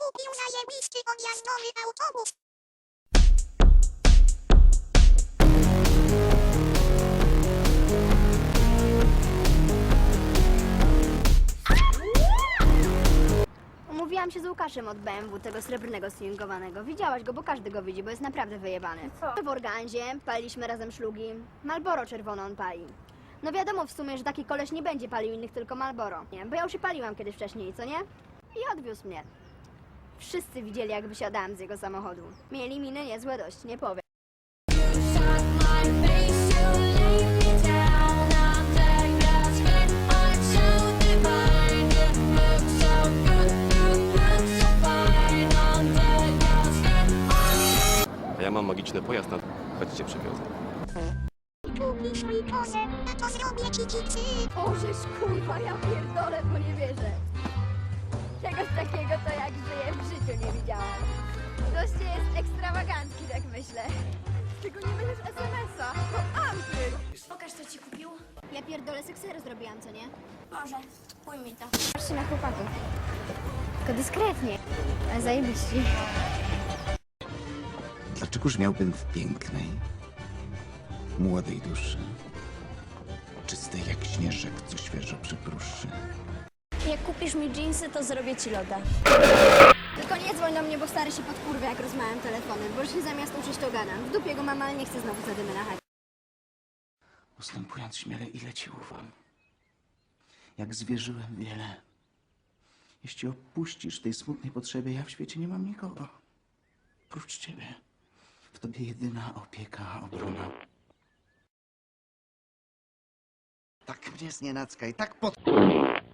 kupił zajebisty odjazdowy autobus. Umówiłam się z Łukaszem od BMW, tego srebrnego swingowanego. Widziałaś go, bo każdy go widzi, bo jest naprawdę wyjebany. Co? W organdzie, paliliśmy razem szlugi. Malboro czerwono on pali. No wiadomo w sumie, że taki koleś nie będzie palił innych, tylko Malboro. Nie, bo ja już się paliłam kiedyś wcześniej, co nie? I odwiózł mnie. Wszyscy widzieli, jak wysiadałam z jego samochodu. Mieli miny niezłe dość, nie powiem. A ja mam magiczny pojazd na... Chodźcie, przywiozę. Kupisz mi kozę, a to zrobię ci kicy. Bożeż kurwa, ja pierdolę, bo nie wierzę. Ekstrawagancki, tak myślę. Tylko nie będziesz SMS-a, to Andrzej. Pokaż, co ci kupił. Ja pierdolę seksery zrobiłam, co nie? Może, pój mi to. Patrzcie na chłopaków. Tylko dyskretnie. Ale zajebiście. Dlaczegoż miałbym w pięknej, młodej duszy, czystej jak śnieżek, co świeżo przypruszy, Jak kupisz mi dżinsy, to zrobię ci loda. Tylko nie dzwoń do mnie, bo stary się podkurwia, jak rozmawiam telefonem, bo już się zamiast uczyć to gadam. W dupie go mama, ale nie chcę znowu zadymy na chacie. postępując śmiele, ile ci ufam. Jak zwierzyłem wiele. Jeśli opuścisz tej smutnej potrzebie, ja w świecie nie mam nikogo. Prócz ciebie. W tobie jedyna opieka, obrona. Tak mnie znienacka i tak pod...